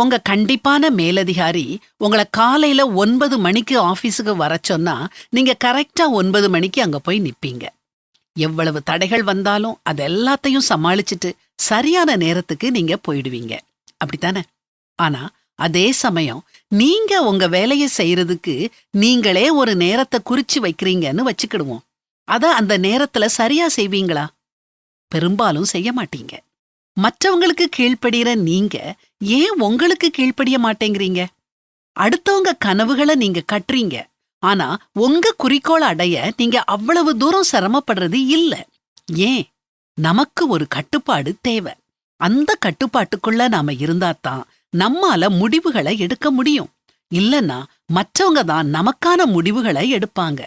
உங்க கண்டிப்பான மேலதிகாரி உங்களை காலையில ஒன்பது மணிக்கு ஆபீஸுக்கு வர சொன்னா நீங்க கரெக்டா ஒன்பது மணிக்கு அங்க போய் நிப்பீங்க. எவ்வளவு தடைகள் வந்தாலும் அது எல்லாத்தையும் சமாளிச்சுட்டு சரியான நேரத்துக்கு நீங்க போயிடுவீங்க. அப்படித்தானே? ஆனா அதே சமயம் நீங்க உங்க வேலையை செய்யறதுக்கு நீங்களே ஒரு நேரத்தை குறிச்சு வைக்கிறீங்கன்னு வச்சுக்கிடுவோம். அத அந்த நேரத்துல சரியா செய்வீங்களா? பெரும்பாலும் செய்ய மாட்டீங்க. மற்றவங்களுக்கு கீழ்ப்படுகிற நீங்க ஏன் உங்களுக்கு கீழ்ப்படிய மாட்டேங்கிறீங்க? அடுத்தவங்க கனவுகளை நீங்க கட்டுறீங்க. ஆனா உங்க குறிக்கோள் அடைய நீங்க அவ்வளவு தூரம் சிரமப்படுறது இல்ல. ஏன்? நமக்கு ஒரு கட்டுப்பாடு தேவை. அந்த கட்டுப்பாட்டுக்குள்ள நாம இருந்தாதான் நம்மால முடிவுகளை எடுக்க முடியும். இல்லனா மற்றவங்க தான் நமக்கான முடிவுகளை எடுப்பாங்க.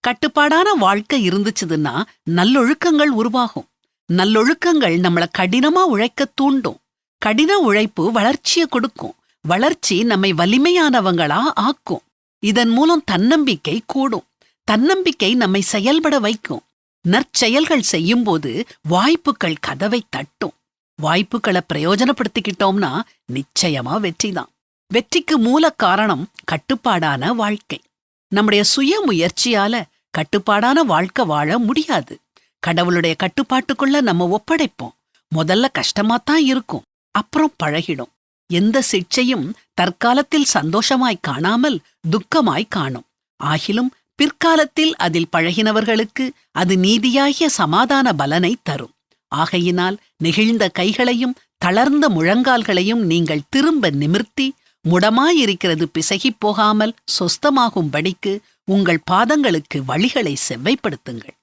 கட்டுப்பாடான வாழ்க்கை இருந்துச்சுதுன்னா நல்லொழுக்கங்கள் உருவாகும். நல்லொழுக்கங்கள் நம்மள கடினமா உழைக்க தூண்டும். கடின உழைப்பு வளர்ச்சியை கொடுக்கும். வளர்ச்சி நம்மை வலிமையானவங்களா ஆக்கும். இதன் மூலம் தன்னம்பிக்கை கூடும். தன்னம்பிக்கை நம்மை செயல்பட வைக்கும். நற்செயல்கள் செய்யும்போது வாய்ப்புகள் கதவை தட்டும். வாய்ப்புகளை பிரயோஜனப்படுத்திக்கிட்டோம்னா நிச்சயமா வெற்றிதான். வெற்றிக்கு மூல காரணம் கட்டுப்பாடான வாழ்க்கை. நம்முடைய சுய முயற்சியால கட்டுப்பாடான வாழ்க்கை வாழ முடியாது. கடவுளுடைய கட்டுப்பாட்டுக்குள்ள நம்ம ஒப்படைப்போம். முதல்ல கஷ்டமாத்தான் இருக்கும். அப்புறம் பழகிடும். எந்த சிக்ஷையும் தற்காலத்தில் சந்தோஷமாய் காணாமல் துக்கமாய் காணும். ஆகிலும் பிற்காலத்தில் அதில் பழகினவர்களுக்கு அது நீதியாகிய சமாதான பலனை தரும். ஆகையினால் நெகிழ்ந்த கைகளையும் தளர்ந்த முழங்கால்களையும் நீங்கள் திரும்ப நிமிர்த்தி முடமாயிருக்கிறது பிசகிப் போகாமல் சொஸ்தமாகும்படிக்கு உங்கள் பாதங்களுக்கு வழிகளை செவ்வைப்படுத்துங்கள்.